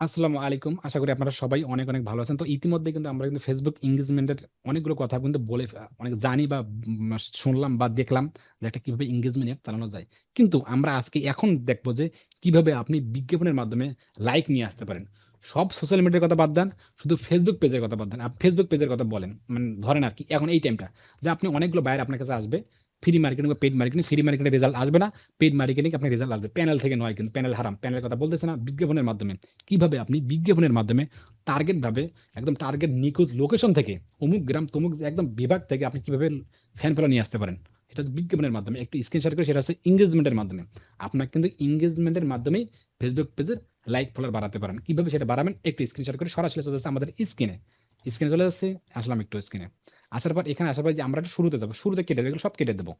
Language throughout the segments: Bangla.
আসসালামু আলাইকুম। আশা করি আপনারা সবাই অনেক, অনেক ভালো আছেন। তো ইতিমধ্যে কিন্তু আমরা কিন্তু Facebook engagement-এর অনেকগুলো কথা কিন্তু বলে অনেক জানি বা শুনলাম বা দেখলাম যে একটা কীভাবে engagement অ্যাপ চালানো যায়। কিন্তু আমরা আজকে এখন দেখব যে কীভাবে আপনি বিজ্ঞাপনের মাধ্যমে লাইক নিয়ে আসতে পারেন। সব সোশ্যাল মিডিয়ার কথা বাদ দেন, শুধু Facebook পেজের কথা বাদ দেন। আপ Facebook পেজের কথা বলেন। মানে ধরেন আরকি এখন এই টাইমটা যে আপনি অনেকগুলো বায়ার আপনার কাছে আসবে। ফ্রি মার্কেটিং বা পেড মার্কেটিং, ফ্রি মার্কেটে রেজাল্ট আসবে না। পেড মার্কেটিং আপনার রেজাল্ট আসবে। প্যানেল থেকে নয় কিন্তু প্যানেল হারাম। প্যানেলের কথা বলতেছে না, বিজ্ঞাপনের মাধ্যমে। কীভাবে আপনি বিজ্ঞাপনের মাধ্যমে টার্গেট ভাবে একদম টার্গেট নিখুঁত লোকেশন থেকে অমুক গ্রাম তমুক একদম বিভাগ থেকে আপনি কীভাবে ফ্যান ফলোয়ার নিয়ে আসতে পারেন। এটা বিজ্ঞাপনের মাধ্যমে। একটু স্ক্রিন শেয়ার করি সেটা হচ্ছে এর মাধ্যমে। আপনার কিন্তু এর মাধ্যমেই Facebook পেজের লাইক ফলোয়ার বাড়াতে পারেন। কীভাবে সেটা বাড়াবেন একটু স্ক্রিন শেয়ার করে সরাসরি চলে আমাদের স্ক্রিনে। স্ক্রিনে চলে যাচ্ছি, আসলাম একটু স্ক্রিনে। আসার পর এখানে আসার পর যে আমরা একটু শুরুতে যাব। শুরুতে কেটে দেব। সব কেটে দেবো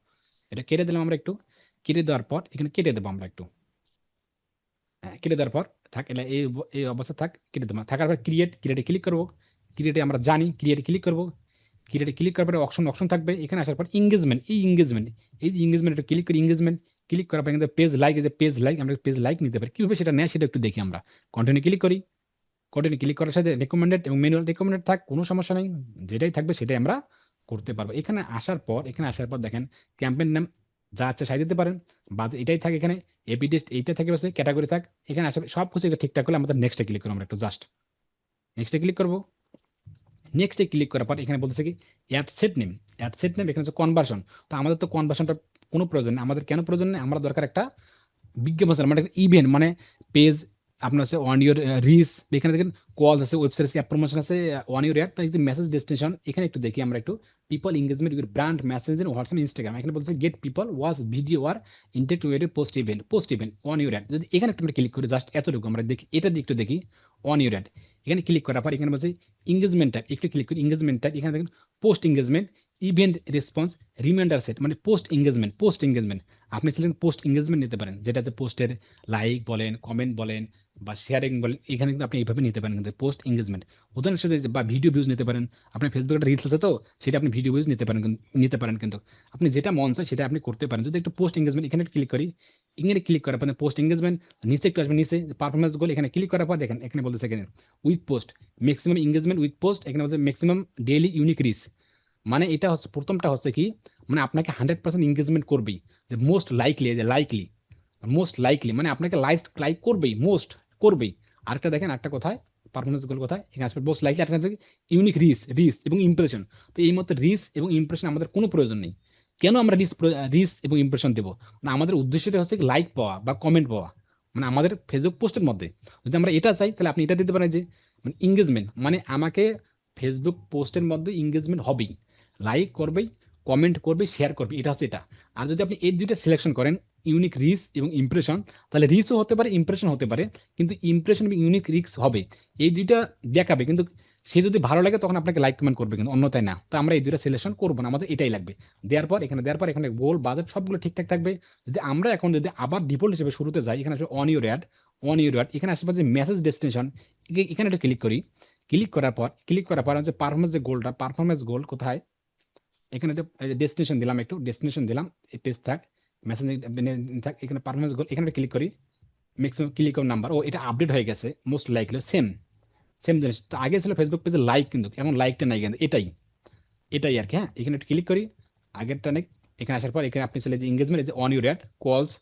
এটা কেটে দিলাম আমরা একটু। কেটে দেওয়ার পর এখানে কেটে দেবো আমরা একটু। হ্যাঁ, কেটে দেওয়ার পর থাক এলা এই এই অবস্থা থাক, কেটে দেবো থাকার পর ক্রিয়েট, ক্রিয়েটে ক্লিক করব ক্রিয়েটে আমরা জানি ক্রিয়েটে ক্লিক করব ক্রিয়েটে ক্লিক করার পরে অপশন, অপশন থাকবে। এখানে আসার পর engagement, এই engagement, এই যে engagement একটু ক্লিক করি engagement, ক্লিক করার পর এখানে পেজ লাইক যে পেজ লাইক আমরা পেজ লাইক নিতে পারি। কীভাবে সেটা নেয় সেটা একটু দেখি আমরা। কন্টিনিউ ক্লিক করি। কন্টিনিউ ক্লিক করার সাথে রিকমেন্ডেড এবং ম্যানুয়াল রিকমেন্ডেড থাক, কোনো সমস্যা নেই, যেটাই থাকবে সেটাই আমরা করতে পারব এখানে আসার পর, এখানে আসার পর দেখেন ক্যাম্পেন নাম যা আছে সাজিয়ে দিতে পারেন। বা এটাই থাকে এখানে এপি টেস্ট এইটা থাকে হচ্ছে ক্যাটাগরি থাক। এখানে আসার সবকিছু ঠিকঠাক হলে আমাদের নেক্সট ক্লিক করব আমরা একটু জাস্ট। নেক্সট ক্লিক করব নেক্সট ক্লিক করার পর এখানে বলতেছে কি ad set name. Ad set name এখানে হচ্ছে কনভার্সন। তো আমাদের তো কনভার্সনটা কোনো প্রয়োজন নেই। আমাদের কেন প্রয়োজন নেই? আমরা দরকার একটা বিজ্ঞাপন মানে ইভেন্ট মানে পেজ আপনার হচ্ছে অন ইউর রিস এখানে দেখেন কলস আছে, ওয়েবসাইট আছে, অ্যাপ প্রমোশন আছে, অন ইউর অ্যাড তো এই মেসেজ ডেস্টিনেশন এখানে একটু দেখি আমরা একটু people engagement with brand message in WhatsApp, Instagram এখানে বলছে গেট পিপল ওয়াচ ভিডিও আর ইনটেক টু এর post event, post event on your ad যদি এখানে একটু আমরা ক্লিক করি জাস্ট এতটুকু আমরা দেখি এটা দিয়ে একটু দেখি অন ইউর অ্যাড এখানে ক্লিক করার পর এখানে বলছে এনগেজমেন্ট ট্যাগ একটু ক্লিক করি এনগেজমেন্ট ট্যাগ এখানে দেখেন post engagement event response reminder set মানে পোস্ট এনগেজমেন্ট পোস্ট এনগেজমেন্ট আপনি চাইলে পোস্ট এনগেজমেন্ট নিতে পারেন যেটাতে পোস্টের লাইক বলেন কমেন্ট বলেন বা শেয়ারিং বলেন, এখানে কিন্তু আপনি এইভাবে নিতে পারেন। কিন্তু পোস্ট এনগেজমেন্ট উদাহরণ হিসেবে বা ভিডিও ভিউজ নিতে পারেন। আপনার ফেসবুকে একটা রিলস আছে তো, সেটা আপনি ভিডিও ভিউজ নিতে পারেন নিতে পারেন কিন্তু। আপনি যেটা মন চায় সেটা আপনি করতে পারেন। যদি একটু পোস্ট এনগেজমেন্ট এখানে ক্লিক করি, এখানে ক্লিক করার পর পোস্ট এনগেজমেন্ট নিচে একটু আসবে, নিচে পারফরমেন্স গোল এখানে ক্লিক করার পর দেখেন, এখানে বলতেছে এখানে with post maximum engagement with post এখানে বলছে ম্যাক্সিমাম ডেইলি ইউনিক রিচ মানে এটা হচ্ছে, প্রথমটা হচ্ছে কি মানে আপনাকে হান্ড্রেড পার্সেন্ট এনগেজমেন্ট করবেই। যে most likely likely most likely মানে আপনাকে লাইক লাইক করবেই মোস্ট করবেই। আরেকটা দেখেন একটা কোথায়? পারফরমেন্স গোল কোথায়? এখানে আসবে মোস্ট লাইকলি একটা ইউনিক রিস রিস এবং ইমপ্রেশন তো এই মতো রিস এবং ইমপ্রেশন আমাদের কোনো প্রয়োজন নেই। কেন আমরা রিস রিস এবং ইমপ্রেশন দেবো? না আমাদের উদ্দেশ্যটা হচ্ছে লাইক পাওয়া বা কমেন্ট পাওয়া। মানে আমাদের ফেসবুক পোস্টের মধ্যে। যদি আমরা এটা চাই, তাহলে আপনি এটা দিতে পারেন যে মানে এঙ্গেজমেন্ট মানে আমাকে ফেসবুক পোস্টের মধ্যে এঙ্গেজমেন্ট হবেই। লাইক করবেই কমেন্ট করবে শেয়ার করবে এটা হচ্ছে এটা। আর যদি আপনি এই দুইটা সিলেকশন করেন ইউনিক রিস এবং ইমপ্রেশন তাহলে রিসও হতে পারে ইমপ্রেশন হতে পারে, কিন্তু ইমপ্রেশন এবং ইউনিক রিক্স হবে। এই দুইটা দেখাবে, কিন্তু সে যদি ভালো লাগে, তখন আপনাকে লাইক কমেন্ট করবে কিন্তু, অন্যথায় না। তো আমরা এই দুইটা সিলেকশন করব না, আমাদের এটাই লাগবে। দেওয়ার পর, এখানে দেওয়ার পর, এখানে গোল বাজেট সবগুলো ঠিকঠাক থাকবে। যদি আমরা এখন যদি আবার ডিফল্ট হিসেবে শুরুতে যাই, এখানে আসবে on your ad on your ad এখানে আসবে যে মেসেজ ডেস্টিনেশন এখানে একটু ক্লিক করি। ক্লিক করার পর ক্লিক করার পর হচ্ছে পারফরমেন্স যে গোলটা পারফরমেন্স গোল কোথায়? এখানে ডেস্টিনেশন দিলাম একটু ডেস্টিনেশন দিলাম, এই পেজ থাক। মেসেজ থাক, এখানে পারফরমেন্স গোল এখানে ক্লিক করি ম্যাক্সিমাম ক্লিক নাম্বার ও, এটা আপডেট হয়ে গেছে মোস্ট লাইকলি সেম সেম জিনিস, তো আগে ছিল ফেসবুক পেজে লাইক কিন্তু, এখন লাইকটা নাই কিন্তু, এটাই এটাই আর কি হ্যাঁ এখানে একটু ক্লিক করি, আগেরটা নেই, এখানে আসার পর এখানে আপনি চলে যে এঙ্গেজমেন্ট যে on your ad calls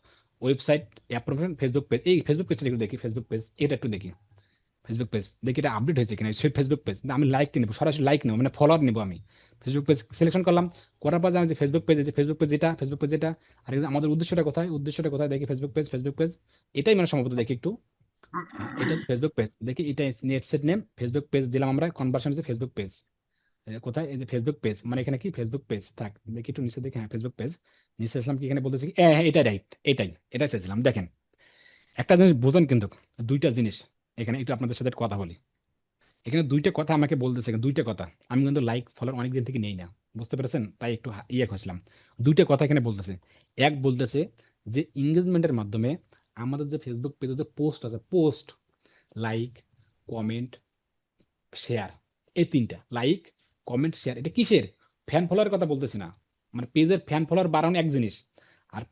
website app promotion Facebook page এই ফেসবুক পেজটা একটু দেখি ফেসবুক পেজ এটা একটু দেখি ফেসবুক পেজ দেখি এটা আপডেট হয়েছে কিনা, সেই ফেসবুক পেজ আমি লাইক নেব, সরাসরি লাইক নেব মানে ফলোয়ার নেব আমি ফেসবুক পেজ সিলেকশন করলাম করার পর আমি যে ফেসবুক পেজ যে ফেসবুক পেজ এটা ফেসবুক পেজ এটা। আর আমাদের উদ্দেশ্যটা কোথায়? উদ্দেশ্যটা কোথায়? দেখি ফেসবুক পেজ ফেসবুক পেজ এটাই মানে সম্ভবত দেখি একটু। এটা ফেসবুক পেজ দেখি, এটা net set name Facebook page দিলাম আমরা কনভার্সন হচ্ছে ফেসবুক পেজ কোথায়? এই যে ফেসবুক পেজ মানে এখানে কি? ফেসবুক পেজ থাক, দেখি একটু নিচে দেখি। হ্যাঁ ফেসবুক পেজ নিচে আসলাম কি? এখানে বলতেছি কি? হ্যাঁ এটাই রাইট এটাই এটাই চাইছিলাম। দেখেন, একটা জিনিস বোঝেন কিন্তু, দুইটা জিনিস। এখানে একটু আপনাদের সাথে কথা বলি। এখানে দুইটা কথা আমাকে বলতেছে, দুইটা কথা। আমি কিন্তু লাইক ফলোয়ার অনেক দিন থেকে নেই না। বুঝতে পেরেছেন? তাই একটু ইয়ে হয়েছিলাম দুইটা কথা এখানে বলতেছে। এক বলতেছে যে এঙ্গেজমেন্টের মাধ্যমে আমাদের যে ফেসবুক পেজে যে পোস্ট আছে পোস্ট লাইক কমেন্ট শেয়ার এই তিনটা। লাইক কমেন্ট শেয়ার এটা কিসের? ফ্যান ফলোয়ার কথা বলতেছি না। মানে পেজের ফ্যান ফলোয়ার বাড়ানো এক জিনিস, আর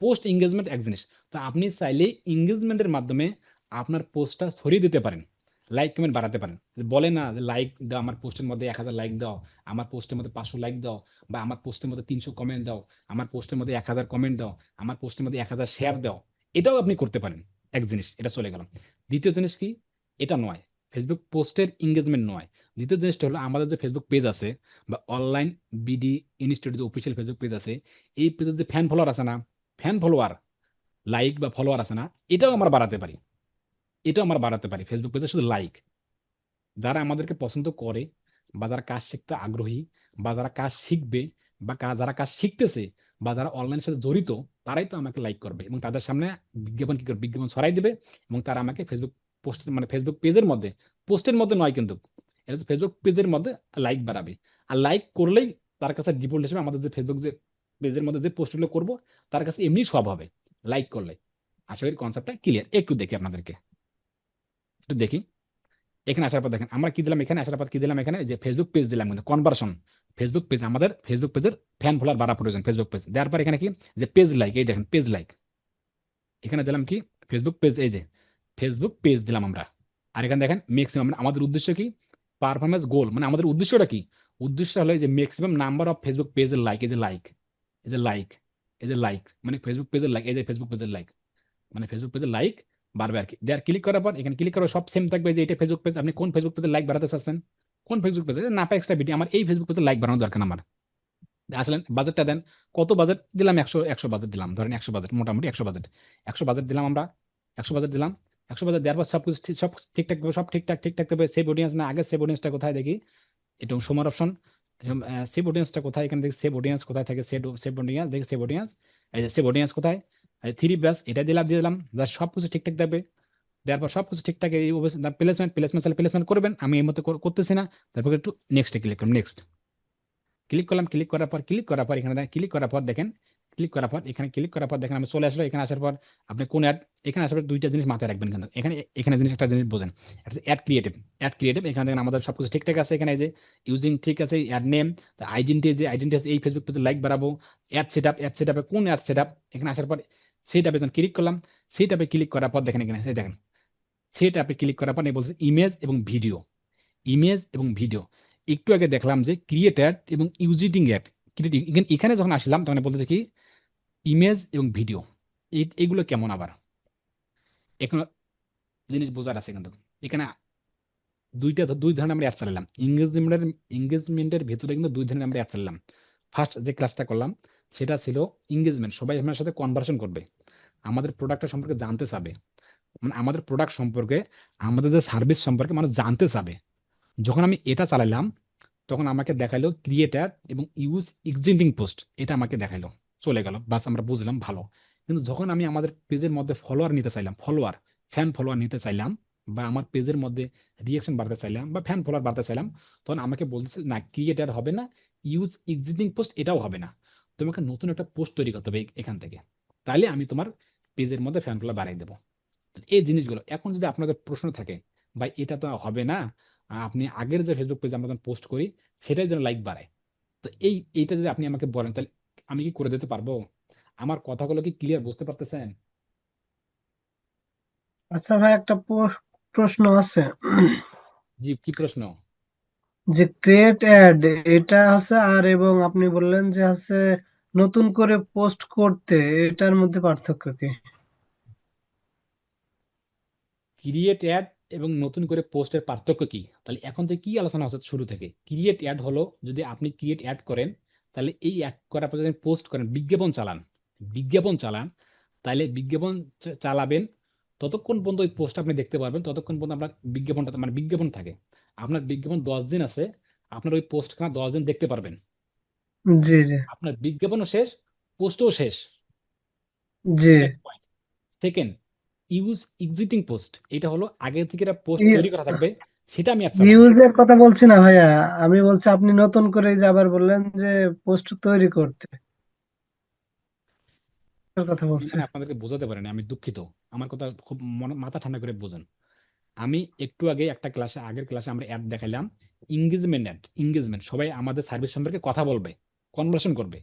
পোস্ট এঙ্গেজমেন্ট এক জিনিস। তো আপনি চাইলে এঙ্গেজমেন্টের মাধ্যমে আপনার পোস্টটা ছড়িয়ে দিতে পারেন। লাইক কমেন্ট বাড়াতে পারেন। বলে না লাইক দাও, আমার পোস্টের মধ্যে এক হাজার লাইক দাও, আমার পোস্টের মধ্যে পাঁচশো লাইক দাও, বা আমার পোস্টের মধ্যে তিনশো কমেন্ট দাও, আমার পোস্টের মধ্যে এক হাজার কমেন্ট দাও, আমার পোস্টের মধ্যে এক হাজার শেয়ার দাও, এটাও আপনি করতে পারেন। এক জিনিস, এটা চলে গেলাম দ্বিতীয় জিনিস কি? এটা নয়। ফেসবুক পোস্টের এঙ্গেজমেন্ট নয়। দ্বিতীয় জিনিসটা হলো আমাদের যে ফেসবুক পেজ আছে, বা অনলাইন বিডি ইনস্টিটিউট যে অফিসিয়াল ফেসবুক পেজ আছে, এই পেজের যে ফ্যান ফলোয়ার আছে না ফ্যান ফলোয়ার লাইক বা ফলোয়ার আছে না, এটাও আমরা বাড়াতে পারি। এটাও আমরা বাড়াতে পারি ফেসবুক পেজে শুধু লাইক যারা আমাদেরকে পছন্দ করে বা যারা কাজ শিখতে আগ্রহী বা যারা কাজ শিখবে বা যারা কাজ শিখতেছে বা যারা অনলাইনের সাথে জড়িত, তারাই তো আমাকে লাইক করবে এবং তাদের সামনে বিজ্ঞাপন কি করবে বিজ্ঞাপন ছড়াই দেবে এবং তারা আমাকে ফেসবুক পোস্ট মানে ফেসবুক পেজের মধ্যে পোস্টের মধ্যে নয় কিন্তু, এটা হচ্ছে ফেসবুক পেজের মধ্যে লাইক বাড়াবে। আর লাইক করলেই তার কাছে ডিফল্ট হিসেবে আমাদের যে ফেসবুক যে পেজের মধ্যে যে পোস্টগুলো করব, তার কাছে এমনি সব হবে লাইক করলে। আশা করি কনসেপ্টটা ক্লিয়ার একটু দেখি আপনাদেরকে। একটু দেখি। এখানে আসার পর দেখেন, আমরা কি দিলাম এখানে? আসার পর কি দিলাম এখানে? যে ফেসবুক পেজ দিলাম কিন্তু কনভার্সন ফেসবুক পেজ আমাদের ফেসবুক পেজের ফ্যান ফলোয়ার বাড়া প্রয়োজন ফেসবুক পেজ দেওয়ার পর এখানে কি? যে পেজ লাইক এই দেখেন পেজ লাইক এখানে দিলাম কি? ফেসবুক পেজ এই যে ফেসবুক পেজ দিলাম আমরা। আর এখানে দেখেন ম্যাক্সিমাম আমাদের উদ্দেশ্য কি? পারফরমেন্স গোল মানে আমাদের উদ্দেশ্যটা কি? উদ্দেশ্যটা হলো যে ম্যাক্সিমাম নাম্বার অফ ফেসবুক পেজের লাইক এই যে লাইক এই যে লাইক এই যে লাইক মানে ফেসবুক পেজের লাইক এই যে ফেসবুক পেজের লাইক মানে ফেসবুক পেজের লাইক বাড়বে আর কি। দেয়ার ক্লিক করার পর এখানে ক্লিক করার সব সেম থাকবে যে এটা ফেসবুক পেজ আপনি কোন ফেসবুক পেজে লাইক বাড়াতে চাচ্ছেন? কোন ফেসবুক পেজে না, পাই এক্সট্রা ভিডিও আমার এই ফেসবুক পেজে লাইক বাড়ানো দরকার আমার। আসলেন বাজেটটা দেন, কত বাজেট দিলাম? একশো একশো বাজেট দিলাম। ধরেন একশো বাজেট মোটামুটি একশো বাজেট একশো বাজেট দিলাম আমরা, একশো বাজেট দিলাম। একশো বাজেট দেওয়ার পর সব কিছু সব ঠিকঠাক সব ঠিকঠাক ঠিকঠাক থাকবে সেভ অডিয়েন্স না, আগে সেভ অডিয়েন্সটা কোথায় দেখি? এটা সময় অপশন সেভ অডিয়েন্সটা কোথায়? এখানে দেখি সেভ অডিয়েন্স কোথায় থাকে? সেভ সেভ অডিয়েন্স দেখি সেভ অডিয়েন্স এই যে সেভ অডিয়েন্স কোথায়? থ্রি ব্যাস এটা দিলাম, দিয়ে দিলাম, যা সব কিছু ঠিকঠাক থাকবে। দেওয়ার পর সব কিছু ঠিকঠাক, এই প্লেসমেন্ট প্লেসমেন্ট চাইলে প্লেসমেন্ট করবেন, আমি এই মতো কর- করতেছি না। তারপর একটু নেক্সটে ক্লিক করলাম নেক্সট ক্লিক করলাম ক্লিক করার পর ক্লিক করার পর এখানে ক্লিক করার পর দেখেন ক্লিক করার পর এখানে ক্লিক করার পর দেখেন আমি চলে আসলো, এখানে আসার পর আপনি কোন অ্যাড এখানে আসার পর দুইটা জিনিস মাথায় রাখবেন কিন্তু। এখানে এখানে জিনিস, একটা জিনিস বোঝেন অ্যাড ক্রিয়েটিভ অ্যাড ক্রিয়েটিভ এখানে দেখেন আমাদের সব কিছু ঠিকঠাক আছে, এখানে যে ইউজিং ঠিক আছে অ্যাড নেম আইডেন্টি যে আইডেন্টি এই ফেসবুক পেজে লাইক বাড়াবো ad set up ad set আপে কোন অ্যাড সেট আপ এখানে আসার পর সেই ট্যাবে যখন ক্লিক করলাম সেই ট্যাবে ক্লিক করার পর দেখেন এখানে, এই দেখেন। সেই ট্যাবে ক্লিক করার পর বলছে ইমেজ এবং ভিডিও ইমেজ এবং ভিডিও একটু আগে দেখলাম যে ক্রিয়েট অ্যাড এবং ইউজিটিং অ্যাড এখানে যখন আসলাম, তখন বলতেছে কি ইমেজ এবং ভিডিও এইগুলো কেমন আবার? এখন জিনিস বোঝার আছে কিন্তু। এখানে দুইটা, দুই ধরনের আমরা অ্যাড চালালাম। এঙ্গেজমেন্টের এঙ্গেজমেন্টের ভেতরে কিন্তু দুই ধরনের আমরা অ্যাড চালালাম। ফার্স্ট যে ক্লাসটা করলাম, সেটা ছিল এঙ্গেজমেন্ট সবাই আমার সাথে কনভার্সন করবে। আমাদের প্রোডাক্টটা সম্পর্কে জানতে চাবে। মানে আমাদের প্রোডাক্ট সম্পর্কে, আমাদের যে সার্ভিস সম্পর্কে মানুষ জানতে চাবে। যখন আমি এটা চালাইলাম, তখন আমাকে দেখাইলো ক্রিয়েটার এবং ইউজ এক্সিস্টিং পোস্ট এটা আমাকে দেখাইলো। চলে গেল, বাস আমরা বুঝলাম ভালো। কিন্তু যখন আমি আমাদের পেজের মধ্যে ফলোয়ার নিতে চাইলাম ফলোয়ার ফ্যান ফলোয়ার নিতে চাইলাম বা আমার পেজের মধ্যে রিয়াকশন বাড়তে চাইলাম বা ফ্যান ফলোয়ার বাড়তে চাইলাম, তখন আমাকে বলতেছে, না ক্রিয়েটার হবে না ইউজ এক্সিস্টিং পোস্ট এটাও হবে না। তোমাকে নতুন একটা পোস্ট তৈরি করতে হবে এখান থেকে। তাইলে আমি তোমার পেজের মধ্যে ফ্যান ফলোয়ার বাড়াই দেবো। এই জিনিসগুলো এখন যদি আপনাদের প্রশ্ন থাকে ভাই এটা তো হবে না আপনি আগের যে ফেসবুক পেজে আমরা যখন পোস্ট করি সেটাই যেন লাইক বাড়ায়। তো এই এইটা যদি আপনি আমাকে বলেন তাহলে আমি কি করে দিতে পারব? আমার কথাগুলো কি ক্লিয়ার বুঝতে পারতেছেন? আচ্ছা ভাই একটা প্রশ- প্রশ্ন আছে। জি কি প্রশ্ন? যে ক্রিয়েট অ্যাড এটা আছে আর এবং আপনি বললেন যে আছে নতুন করে পোস্ট করতে এটার মধ্যে পার্থক্য কি? ক্রিয়েট অ্যাড এবং নতুন করে পোস্টের পার্থক্য কি? তাহলে এখন থেকে কি আলোচনা হচ্ছে শুরু থেকে? ক্রিয়েট অ্যাড হলো যদি আপনি ক্রিয়েট অ্যাড করেন, তাহলে এই অ্যাড করার পর যদি পোস্ট করেন, বিজ্ঞাপন চালান। বিজ্ঞাপন চালান, তাহলে বিজ্ঞাপন চালাবেন। ততক্ষণ পর্যন্ত ওই পোস্ট আপনি দেখতে পারবেন। ততক্ষণ পর্যন্ত আপনার বিজ্ঞাপনটা মানে বিজ্ঞাপন থাকে। আপনার বিজ্ঞাপন দশ দিন আছে। আপনার ওই পোস্টখানা দশ দিন দেখতে পারবেন। জি জি। আপনার বিজ্ঞাপনও শেষ পোস্টও শেষ। জি। সেকেন্ড ইউজ এক্সিস্টিং পোস্ট এটা হলো আগে থেকে একটা পোস্ট ই- তৈরি করা থাকবে সেটা আমি ইউজের কথা বলছি না ভাইয়া। আমি বলছি আপনি নতুন করে যে আবার বললেন যে পোস্ট তৈরি করতে। এর কথা বলছি। মানে আপনাদেরকে বোঝাতে পারিনি আমি দুঃখিত। আমার কথা খুব মনে মাথা ঠান্ডা করে বোঝেন। আমি একটু আগে একটা ক্লাসে আগের ক্লাসে আমরা অ্যাড দেখাইলাম এঙ্গেজমেন্ট অ্যাড এঙ্গেজমেন্ট সবাই আমাদের সার্ভিস সম্পর্কে কথা বলবে। কনভার্সন করবে।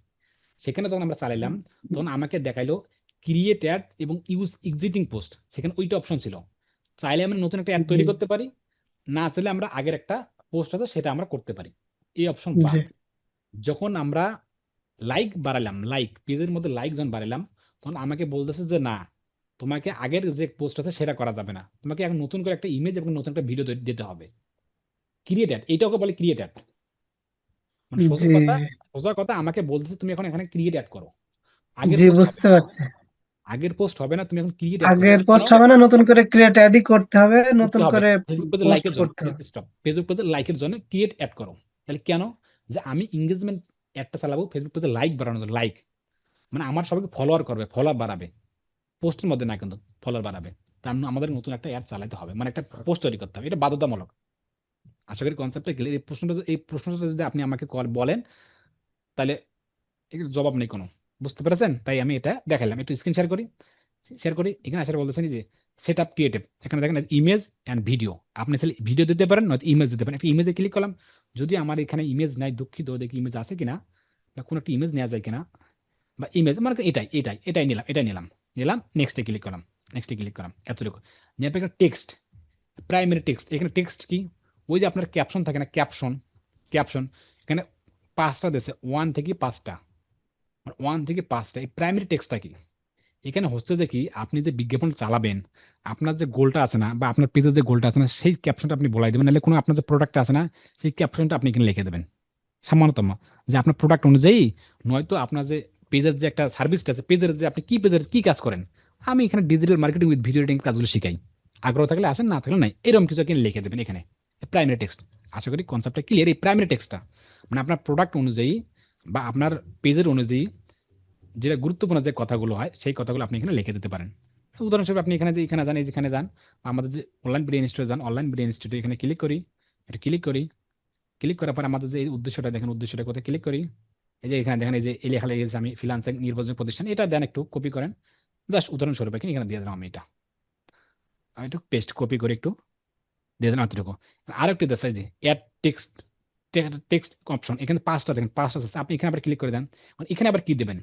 সেখানে যখন আমরা চালাইলাম তখন আমাকে দেখাইলো ক্রিয়েট অ্যাড এবং ইউজ এক্সিস্টিং পোস্ট সেখানে ওইটা অপশন ছিল। চাইলে আমরা নতুন একটা অ্যাড তৈরি করতে পারি না চাইলে আমরা আগের একটা পোস্ট আছে সেটা আমরা করতে পারি। এই অপশন যখন আমরা লাইক বাড়ালাম লাইক পেজের মধ্যে লাইক যখন বাড়ালাম তখন আমাকে বলতেছে যে না তোমাকে আগের যে পোস্ট আছে সেটা করা যাবে না। তোমাকে এখন নতুন করে একটা ইমেজ এবং নতুন একটা ভিডিও দিতে হবে। ক্রিয়েট অ্যাড এইটাকে বলে ক্রিয়েট অ্যাড মানে জি। কথা? সোজা কথা আমাকে বলতেছে তুমি এখন এখানে ক্রিয়েট অ্যাড করো। জি পোস্ট বুঝতে পারছি। আগের পোস্ট হবে না তুমি এখন ক্রিয়েট আগের পোস্ট হবে না নতুন করে ক্রিয়েট অ্যাডই করতে হবে নতুন করে পোস্ট করতে হবে। স্টপ ফেসবুক পেজে লাইকের জন্য ক্রিয়েট অ্যাড করো। তাহলে কেন? যে আমি এঙ্গেজমেন্ট অ্যাডটা চালাবো ফেসবুক পেজে লাইক বাড়ানোর জন্য। লাইক মানে আমার সবাইকে ফলোয়ার করবে ফলোয়ার বাড়াবে। পোস্টের মধ্যে না কিন্তু ফলোয়ার বাড়াবে। তার জন্য আমাদের নতুন একটা অ্যাড চালাতে হবে। মানে একটা পোস্ট তৈরি করতে হবে। এটা বাধ্যতামূলক। আশা করি কনসেপ্টটা গেলে এই প্রশ্নটা এই প্রশ্নটা যদি আপনি আমাকে কল বলেন তাহলে জবাব নেই কোনো। বুঝতে পেরেছেন? তাই আমি এটা দেখালাম। একটু স্ক্রিন শেয়ার করি। শেয়ার করি। এখানে আসার বলতেছেন যে সেট আপ ক্রিয়েটিভ এখানে দেখেন ইমেজ অ্যান্ড ভিডিও আপনি চাইলে ভিডিও দিতে পারেন, নয়তো ইমেজ দিতে পারেন। একটা ইমেজে ক্লিক করলাম। যদি আমার এখানে ইমেজ নাই, দুঃখিত, দেখি ইমেজ আছে কিনা বা কোনো একটা ইমেজ নেওয়া যায় কিনা বা ইমেজ মানে এটাই এটাই এটাই নিলাম এটাই নিলাম। নিলাম নেক্সটে ক্লিক করলাম নেক্সটে ক্লিক করলাম। এতটুকু। নেওয়ার পর টেক্সট প্রাইমারি টেক্সট এখানে টেক্সট কি? ওই যে আপনার ক্যাপশন থাকে না ক্যাপশন ক্যাপশন এখানে পাঁচটা দিয়েছে ওয়ান থেকে পাঁচটা। ওয়ান থেকে পাঁচটা, এই প্রাইমারি টেক্সটটা কি? এখানে হচ্ছে যে কি, আপনি যে বিজ্ঞাপন চালাবেন, আপনার যে গোলটা আছে না, বা আপনার পেজের যে গোলটা আছে না, সেই ক্যাপশনটা আপনি বলাই দেবেন, নাহলে কোনো আপনার যে প্রোডাক্ট আছে না, সেই ক্যাপশনটা আপনি এখানে লিখে দেবেন। সামান্যতম, যে আপনার প্রোডাক্ট অনুযায়ী, নয়তো আপনার যে পেজের যে একটা সার্ভিসটা আছে পেজের যে আপনি কি পেজের কী কাজ করেন, আমি এখানে digital marketing with video editing কাজগুলো শিখাই। আগ্রহ থাকলে আসেন, না থাকলে নাই, এরকম কিছু এখানে লিখে দেবেন এখানে প্রাইমারি টেক্সট আশা করি কনসেপ্টটা ক্লিয়ার এই প্রাইমারি টেক্সটটা মানে আপনার প্রোডাক্ট অনুযায়ী বা আপনার পেজের অনুযায়ী যেটা গুরুত্বপূর্ণ যে কথাগুলো হয়, সেই কথাগুলো আপনি এখানে লিখে দিতে পারেন। উদাহরণস্বরূপ আপনি এখানে যে, এখানে যান যেখানে যান আমাদের যে অনলাইন বিডিও ইনস্টিটিউট যান অনলাইন বিডিও ইনস্টিটিউট এখানে ক্লিক করি, এটা ক্লিক করি। ক্লিক করার পর আমাদের যে উদ্দেশ্যটা, দেখেন উদ্দেশ্যটা কোথায় ক্লিক করি। এই যে এখানে দেখেন এই যে, এই লেখা লেগেছে আমি ফ্রিলান্সিং নির্বাচনী প্রতিষ্ঠান, এটা দেন একটু কপি করেন। জাস্ট উদাহরণস্বরূপ এখানে এখানে দিয়ে দিলাম আমি এটা। আমি একটু পেস্ট কপি করে একটু। দিয়ে দিলাম এতটুকু আর একটু দেশ যে অ্যাড টেক্সট টেক্সট অপশন এখানে পাঁচটা দেখেন পাঁচটা আছে। আপনি এখানে আবার ক্লিক করে দেন। এখানে আবার কি দেবেন?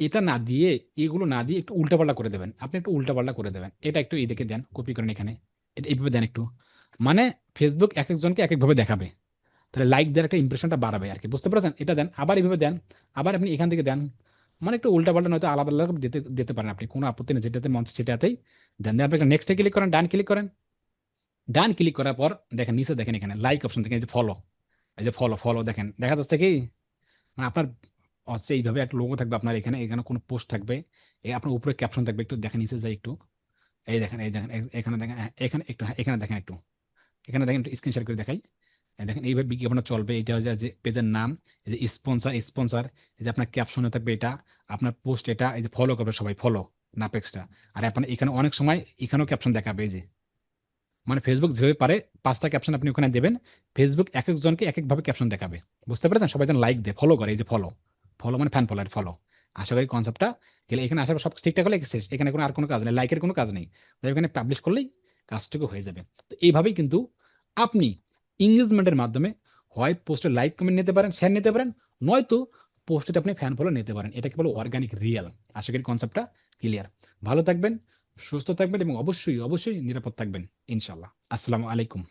এটা না দিয়ে, এগুলো না দিয়ে একটু উল্টাপাল্টা করে দেবেন। আপনি একটু উল্টাপাল্টা করে দেবেন। এটা একটু এই দিকে দেন কপি করেন এখানে। এটা এইভাবে দেন একটু। মানে ফেসবুক এক একজনকে এক একভাবে দেখাবে। তাহলে লাইক দেওয়ার একটা ইমপ্রেশনটা বাড়াবে আর কি বুঝতে পারছেন? এটা দেন, আবার এইভাবে দেন, আবার আপনি এখান থেকে দেন। মানে একটু উল্টাপাল্টা নয়তো আলাদা আলাদা দিতে দিতে পারেন আপনি। কোনো আপত্তি নেই, যেটাতে মন সেটাতেই দেন। দেন আপনি নেক্সটে ক্লিক করেন ডান ক্লিক করেন। ডান ক্লিক করার পর দেখেন নিচে দেখেন এখানে লাইক অপশন দেখেন এই যে ফলো এই যে ফলো ফলো দেখেন দেখা যাচ্ছে কি? মানে আপনার হচ্ছে এইভাবে একটা লোগো থাকবে আপনার এখানে এখানে কোনো পোস্ট থাকবে এই আপনার উপরে ক্যাপশন থাকবে একটু দেখেন নিচে যাই একটু এই দেখেন এই দেখেন এখানে দেখেন হ্যাঁ, এখানে একটু হ্যাঁ, এখানে দেখেন একটু এখানে দেখেন একটু স্ক্রিন শেয়ার করে দেখাই দেখেন এইভাবে বিজ্ঞাপনটা চলবে এটা হচ্ছে যে পেজের নাম এই যে স্পন্সর স্পন্সর এই যে আপনার ক্যাপশনে থাকবে এটা আপনার পোস্ট এটা এই যে ফলো করবে সবাই ফলো নাপেক্সটা আর আপনার এখানে অনেক সময় এখানেও ক্যাপশন দেখাবে এই যে মানে ফেসবুক যেভাবে পারে, পাঁচটা ক্যাপশন আপনি ওখানে দেবেন। ফেসবুক এক একজনকে এক একভাবে ক্যাপশন দেখাবে। বুঝতে পেরেছেন? সবাই যেন লাইক দেয় ফলো করে, এই যে ফলো ফলো মানে ফ্যান ফলোয়ার ফলো আশা করি কনসেপ্টটা গেলে এখানে আসার সব ঠিকঠাক হলে শেষ। এখানে কোনো আর কোনো কাজ নেই লাইকের কোনো কাজ নেই। তাই এখানে পাবলিশ করলেই কাজটুকু হয়ে যাবে। তো এইভাবেই কিন্তু আপনি ইংগেজমেন্টের মাধ্যমে হয় পোস্টে লাইক কমেন্ট নিতে পারেন শেয়ার নিতে পারেন, নয়তো পোস্টে আপনি ফ্যান ফলো নিতে পারেন। এটাকে বলো অর্গানিক রিয়েল আশা করি কনসেপ্টটা ক্লিয়ার ভালো থাকবেন। সুস্থ থাকবেন এবং অবশ্যই অবশ্যই নিরাপদ থাকবেন ইনশাল্লাহ আসসালামু আলাইকুম।